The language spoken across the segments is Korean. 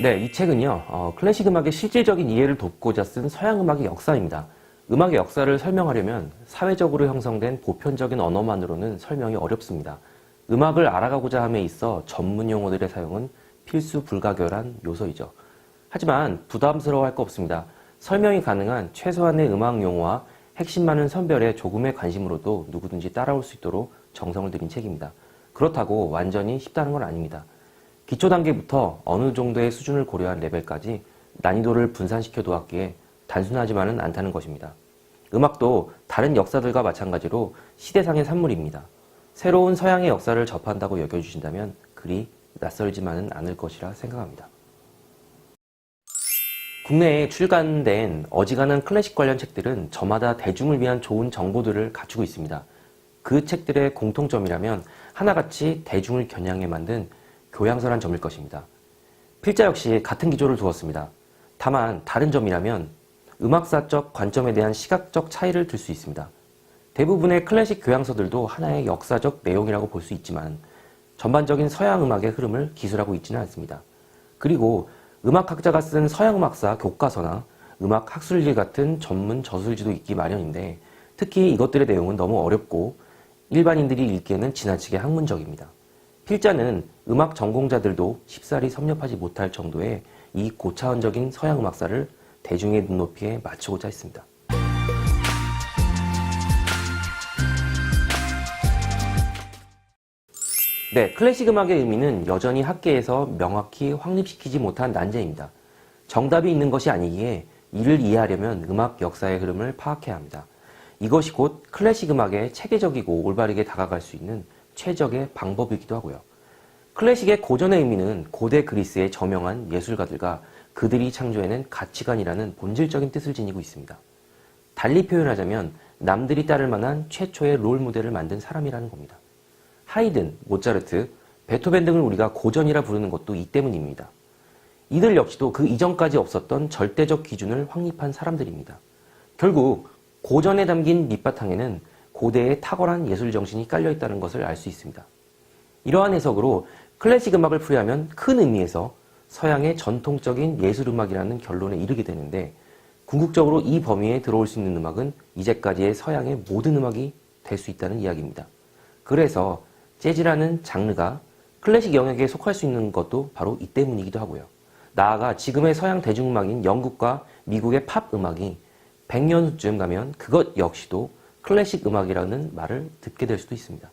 네, 이 책은요, 어, 클래식 음악의 실질적인 이해를 돕고자 쓴 서양 음악의 역사입니다. 음악의 역사를 설명하려면 사회적으로 형성된 보편적인 언어만으로는 설명이 어렵습니다. 음악을 알아가고자 함에 있어 전문 용어들의 사용은 필수 불가결한 요소이죠. 하지만 부담스러워 할 거 없습니다. 설명이 가능한 최소한의 음악 용어와 핵심 많은 선별에 조금의 관심으로도 누구든지 따라올 수 있도록 정성을 들인 책입니다. 그렇다고 완전히 쉽다는 건 아닙니다. 기초 단계부터 어느 정도의 수준을 고려한 레벨까지 난이도를 분산시켜 두었기에 단순하지만은 않다는 것입니다. 음악도 다른 역사들과 마찬가지로 시대상의 산물입니다. 새로운 서양의 역사를 접한다고 여겨주신다면 그리 낯설지만은 않을 것이라 생각합니다. 국내에 출간된 어지간한 클래식 관련 책들은 저마다 대중을 위한 좋은 정보들을 갖추고 있습니다. 그 책들의 공통점이라면 하나같이 대중을 겨냥해 만든 교양서란 점일 것입니다. 필자 역시 같은 기조를 두었습니다. 다만 다른 점이라면 음악사적 관점에 대한 시각적 차이를 들 수 있습니다. 대부분의 클래식 교양서들도 하나의 역사적 내용이라고 볼 수 있지만 전반적인 서양 음악의 흐름을 기술하고 있지는 않습니다. 그리고 음악학자가 쓴 서양 음악사 교과서나 음악 학술지 같은 전문 저술지도 있기 마련인데 특히 이것들의 내용은 너무 어렵고 일반인들이 읽기에는 지나치게 학문적입니다. 필자는 음악 전공자들도 쉽사리 섭렵하지 못할 정도의 이 고차원적인 서양 음악사를 대중의 눈높이에 맞추고자 했습니다. 네, 클래식 음악의 의미는 여전히 학계에서 명확히 확립시키지 못한 난제입니다. 정답이 있는 것이 아니기에 이를 이해하려면 음악 역사의 흐름을 파악해야 합니다. 이것이 곧 클래식 음악에 체계적이고 올바르게 다가갈 수 있는 최적의 방법이기도 하고요. 클래식의 고전의 의미는 고대 그리스의 저명한 예술가들과 그들이 창조해낸 가치관이라는 본질적인 뜻을 지니고 있습니다. 달리 표현하자면 남들이 따를 만한 최초의 롤 모델을 만든 사람이라는 겁니다. 하이든, 모차르트, 베토벤 등을 우리가 고전이라 부르는 것도 이 때문입니다. 이들 역시도 그 이전까지 없었던 절대적 기준을 확립한 사람들입니다. 결국 고전에 담긴 밑바탕에는 고대의 탁월한 예술 정신이 깔려 있다는 것을 알 수 있습니다. 이러한 해석으로 클래식 음악을 풀이하면 큰 의미에서 서양의 전통적인 예술 음악이라는 결론에 이르게 되는데 궁극적으로 이 범위에 들어올 수 있는 음악은 이제까지의 서양의 모든 음악이 될 수 있다는 이야기입니다. 그래서 재즈라는 장르가 클래식 영역에 속할 수 있는 것도 바로 이 때문이기도 하고요. 나아가 지금의 서양 대중음악인 영국과 미국의 팝 음악이 100년 후쯤 가면 그것 역시도 클래식 음악이라는 말을 듣게 될 수도 있습니다.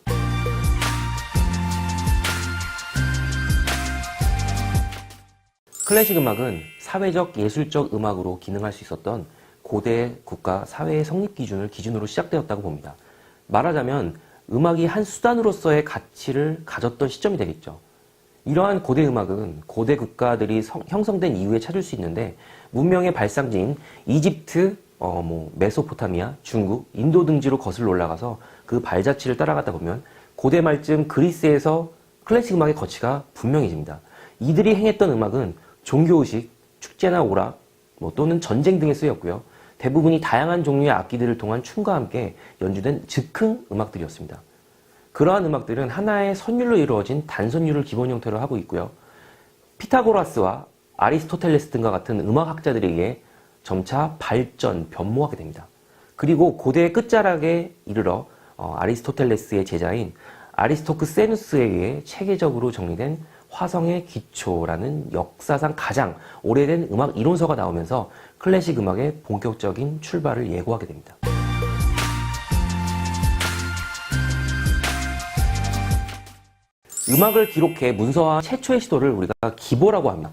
클래식 음악은 사회적 예술적 음악으로 기능할 수 있었던 고대 국가 사회의 성립 기준을 기준으로 시작되었다고 봅니다. 말하자면 음악이 한 수단으로서의 가치를 가졌던 시점이 되겠죠. 이러한 고대 음악은 고대 국가들이 성, 형성된 이후에 찾을 수 있는데 문명의 발상지인 이집트, 어, 뭐 메소포타미아, 중국, 인도 등지로 거슬러 올라가서 그 발자취를 따라가다 보면 고대 말쯤 그리스에서 클래식 음악의 거치가 분명해집니다. 이들이 행했던 음악은 종교의식, 축제나 오락, 뭐 또는 전쟁 등에 쓰였고요. 대부분이 다양한 종류의 악기들을 통한 춤과 함께 연주된 즉흥 음악들이었습니다. 그러한 음악들은 하나의 선율로 이루어진 단선율을 기본 형태로 하고 있고요. 피타고라스와 아리스토텔레스 등과 같은 음악학자들에 의해 점차 발전, 변모하게 됩니다. 그리고 고대의 끝자락에 이르러 어, 아리스토텔레스의 제자인 아리스토크세누스에 의해 체계적으로 정리된 화성의 기초라는 역사상 가장 오래된 음악 이론서가 나오면서 클래식 음악의 본격적인 출발을 예고하게 됩니다. 음악을 기록해 문서화 최초의 시도를 우리가 기보라고 합니다.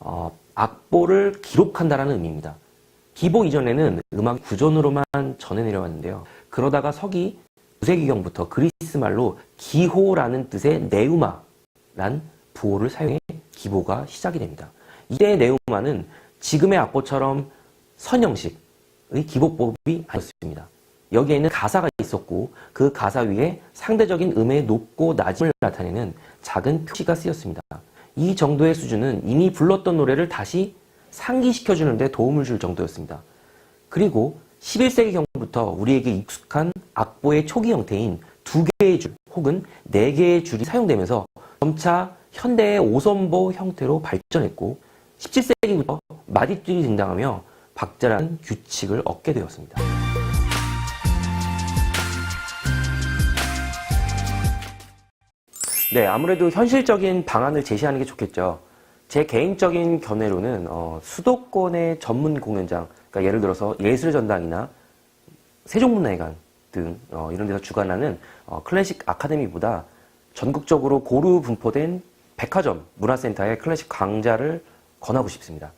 어, 악보를 기록한다라는 의미입니다. 기보 이전에는 음악 구전으로만 전해 내려왔는데요. 그러다가 서기 9세기경부터 그리스 말로 기호라는 뜻의 네우마란 부호를 사용해 기보가 시작이 됩니다. 이때 네우마는 지금의 악보처럼 선형식의 기보법이 아니었습니다. 여기에는 가사가 있었고 그 가사 위에 상대적인 음의 높고 낮음을 나타내는 작은 표시가 쓰였습니다. 이 정도의 수준은 이미 불렀던 노래를 다시 상기시켜주는데 도움을 줄 정도였습니다. 그리고 11세기경부터 우리에게 익숙한 악보의 초기 형태인 두 개의 줄 혹은 네 개의 줄이 사용되면서 점차 현대의 오선보 형태로 발전했고 17세기부터 마디줄이 등장하며 박자라는 규칙을 얻게 되었습니다. 네, 아무래도 현실적인 방안을 제시하는 게 좋겠죠. 제 개인적인 견해로는 어, 수도권의 전문 공연장, 그러니까 예를 들어서 예술전당이나 세종문화회관 등 어, 이런 데서 주관하는 어, 클래식 아카데미보다 전국적으로 고루 분포된 백화점 문화센터의 클래식 강좌를 권하고 싶습니다.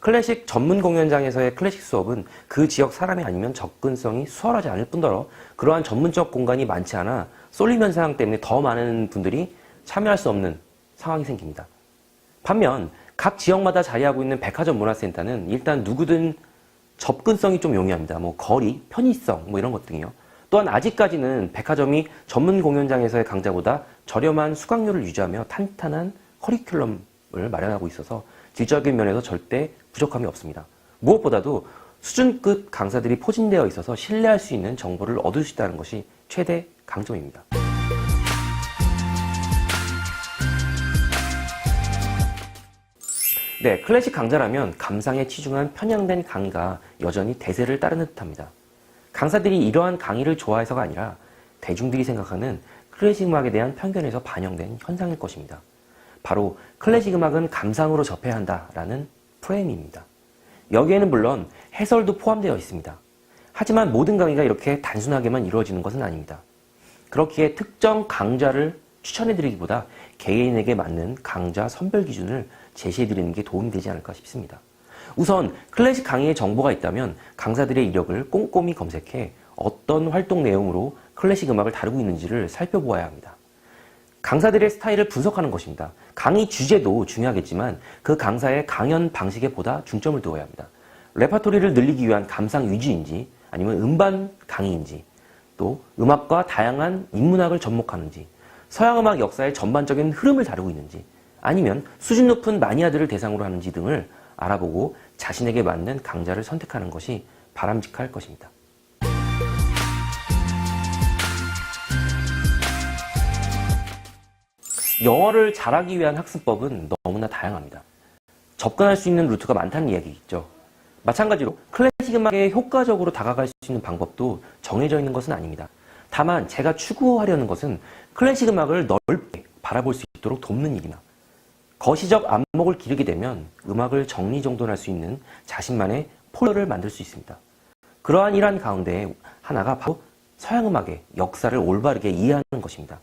클래식 전문 공연장에서의 클래식 수업은 그 지역 사람이 아니면 접근성이 수월하지 않을 뿐더러 그러한 전문적 공간이 많지 않아 쏠림 현상 때문에 더 많은 분들이 참여할 수 없는 상황이 생깁니다. 반면 각 지역마다 자리하고 있는 백화점 문화센터는 일단 누구든 접근성이 좀 용이합니다. 뭐 거리, 편의성 뭐 이런 것 등이요. 또한 아직까지는 백화점이 전문 공연장에서의 강좌보다 저렴한 수강료를 유지하며 탄탄한 커리큘럼을 마련하고 있어서 질적인 면에서 절대 부족함이 없습니다. 무엇보다도 수준급 강사들이 포진되어 있어서 신뢰할 수 있는 정보를 얻을 수 있다는 것이 최대 강점입니다. 네, 클래식 강좌라면 감상에 치중한 편향된 강의가 여전히 대세를 따르는 듯합니다. 강사들이 이러한 강의를 좋아해서가 아니라 대중들이 생각하는 클래식 음악에 대한 편견에서 반영된 현상일 것입니다. 바로 클래식 음악은 감상으로 접해야 한다라는 프레임입니다. 여기에는 물론 해설도 포함되어 있습니다. 하지만 모든 강의가 이렇게 단순하게만 이루어지는 것은 아닙니다. 그렇기에 특정 강좌를 추천해드리기보다 개인에게 맞는 강좌 선별 기준을 제시해 드리는 게 도움이 되지 않을까 싶습니다. 우선 클래식 강의의 정보가 있다면 강사들의 이력을 꼼꼼히 검색해 어떤 활동 내용으로 클래식 음악을 다루고 있는지를 살펴보아야 합니다. 강사들의 스타일을 분석하는 것입니다. 강의 주제도 중요하겠지만 그 강사의 강연 방식에 보다 중점을 두어야 합니다. 레파토리를 늘리기 위한 감상 위주인지 아니면 음반 강의인지 또 음악과 다양한 인문학을 접목하는지 서양 음악 역사의 전반적인 흐름을 다루고 있는지 아니면 수준 높은 마니아들을 대상으로 하는지 등을 알아보고 자신에게 맞는 강좌를 선택하는 것이 바람직할 것입니다. 영어를 잘하기 위한 학습법은 너무나 다양합니다. 접근할 수 있는 루트가 많다는 이야기겠죠. 마찬가지로 클래식 음악에 효과적으로 다가갈 수 있는 방법도 정해져 있는 것은 아닙니다. 다만 제가 추구하려는 것은 클래식 음악을 넓게 바라볼 수 있도록 돕는 일이나 거시적 안목을 기르게 되면 음악을 정리정돈할 수 있는 자신만의 폴더를 만들 수 있습니다. 그러한 일환 가운데 하나가 바로 서양 음악의 역사를 올바르게 이해하는 것입니다.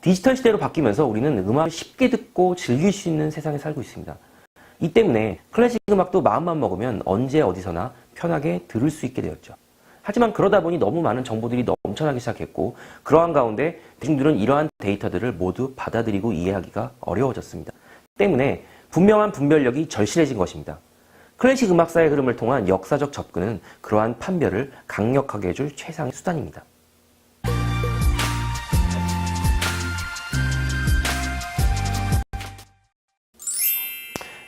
디지털 시대로 바뀌면서 우리는 음악을 쉽게 듣고 즐길 수 있는 세상에 살고 있습니다. 이 때문에 클래식 음악도 마음만 먹으면 언제 어디서나 편하게 들을 수 있게 되었죠. 하지만 그러다 보니 너무 많은 정보들이 넘쳐나기 시작했고 그러한 가운데 대중들은 이러한 데이터들을 모두 받아들이고 이해하기가 어려워졌습니다. 때문에 분명한 분별력이 절실해진 것입니다. 클래식 음악사의 흐름을 통한 역사적 접근은 그러한 판별을 강력하게 해줄 최상의 수단입니다.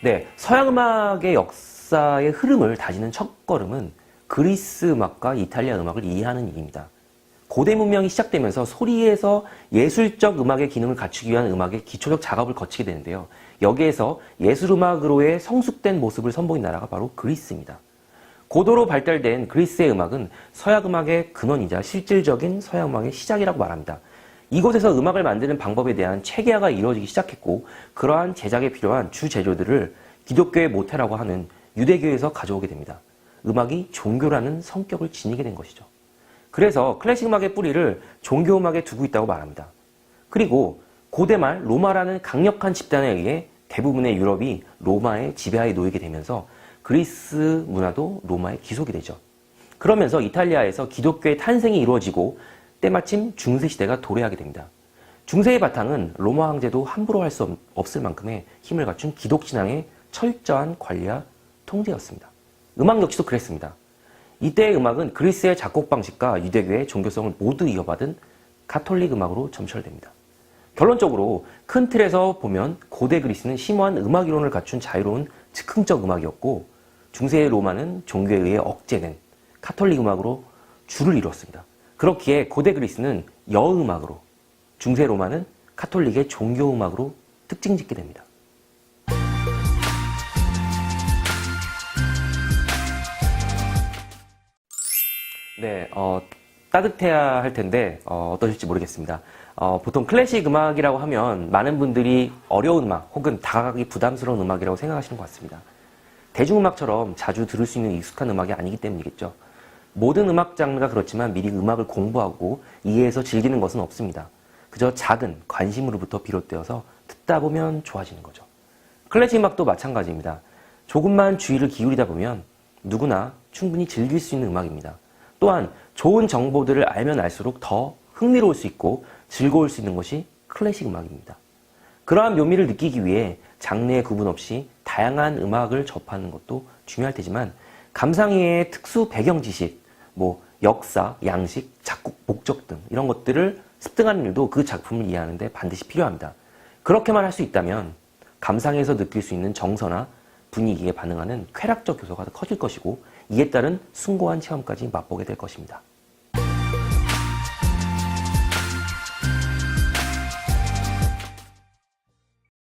네, 서양 음악의 역사의 흐름을 다지는 첫 걸음은 그리스 음악과 이탈리아 음악을 이해하는 일입니다. 고대 문명이 시작되면서 소리에서 예술적 음악의 기능을 갖추기 위한 음악의 기초적 작업을 거치게 되는데요. 여기에서 예술 음악으로의 성숙된 모습을 선보인 나라가 바로 그리스입니다. 고도로 발달된 그리스의 음악은 서양 음악의 근원이자 실질적인 서양 음악의 시작이라고 말합니다. 이곳에서 음악을 만드는 방법에 대한 체계화가 이루어지기 시작했고 그러한 제작에 필요한 주 재료들을 기독교의 모태라고 하는 유대교에서 가져오게 됩니다. 음악이 종교라는 성격을 지니게 된 것이죠. 그래서 클래식 음악의 뿌리를 종교 음악에 두고 있다고 말합니다. 그리고 고대 말 로마라는 강력한 집단에 의해 대부분의 유럽이 로마의 지배하에 놓이게 되면서 그리스 문화도 로마의 기속이 되죠. 그러면서 이탈리아에서 기독교의 탄생이 이루어지고 때마침 중세 시대가 도래하게 됩니다. 중세의 바탕은 로마 황제도 함부로 할 수 없을 만큼의 힘을 갖춘 기독 신앙의 철저한 관리와 통제였습니다. 음악 역시도 그랬습니다. 이때의 음악은 그리스의 작곡 방식과 유대교의 종교성을 모두 이어받은 가톨릭 음악으로 점철됩니다. 결론적으로 큰 틀에서 보면 고대 그리스는 심오한 음악 이론을 갖춘 자유로운 즉흥적 음악이었고 중세의 로마는 종교에 의해 억제된 카톨릭 음악으로 주를 이루었습니다. 그렇기에 고대 그리스는 여음악으로 중세 로마는 카톨릭의 종교 음악으로 특징 짓게 됩니다. 네, 어, 따뜻해야 할 텐데 어, 어떠실지 모르겠습니다. 어, 보통 클래식 음악이라고 하면 많은 분들이 어려운 음악 혹은 다가가기 부담스러운 음악이라고 생각하시는 것 같습니다. 대중음악처럼 자주 들을 수 있는 익숙한 음악이 아니기 때문이겠죠. 모든 음악 장르가 그렇지만 미리 음악을 공부하고 이해해서 즐기는 것은 없습니다. 그저 작은 관심으로부터 비롯되어서 듣다 보면 좋아지는 거죠. 클래식 음악도 마찬가지입니다. 조금만 주의를 기울이다 보면 누구나 충분히 즐길 수 있는 음악입니다. 또한 좋은 정보들을 알면 알수록 더 흥미로울 수 있고 즐거울 수 있는 것이 클래식 음악입니다. 그러한 묘미를 느끼기 위해 장르의 구분 없이 다양한 음악을 접하는 것도 중요할 테지만 감상회의 특수 배경 지식, 뭐 역사, 양식, 작곡 목적 등 이런 것들을 습득하는 일도 그 작품을 이해하는데 반드시 필요합니다. 그렇게만 할 수 있다면 감상에서 느낄 수 있는 정서나 분위기에 반응하는 쾌락적 요소가 더 커질 것이고 이에 따른 숭고한 체험까지 맛보게 될 것입니다.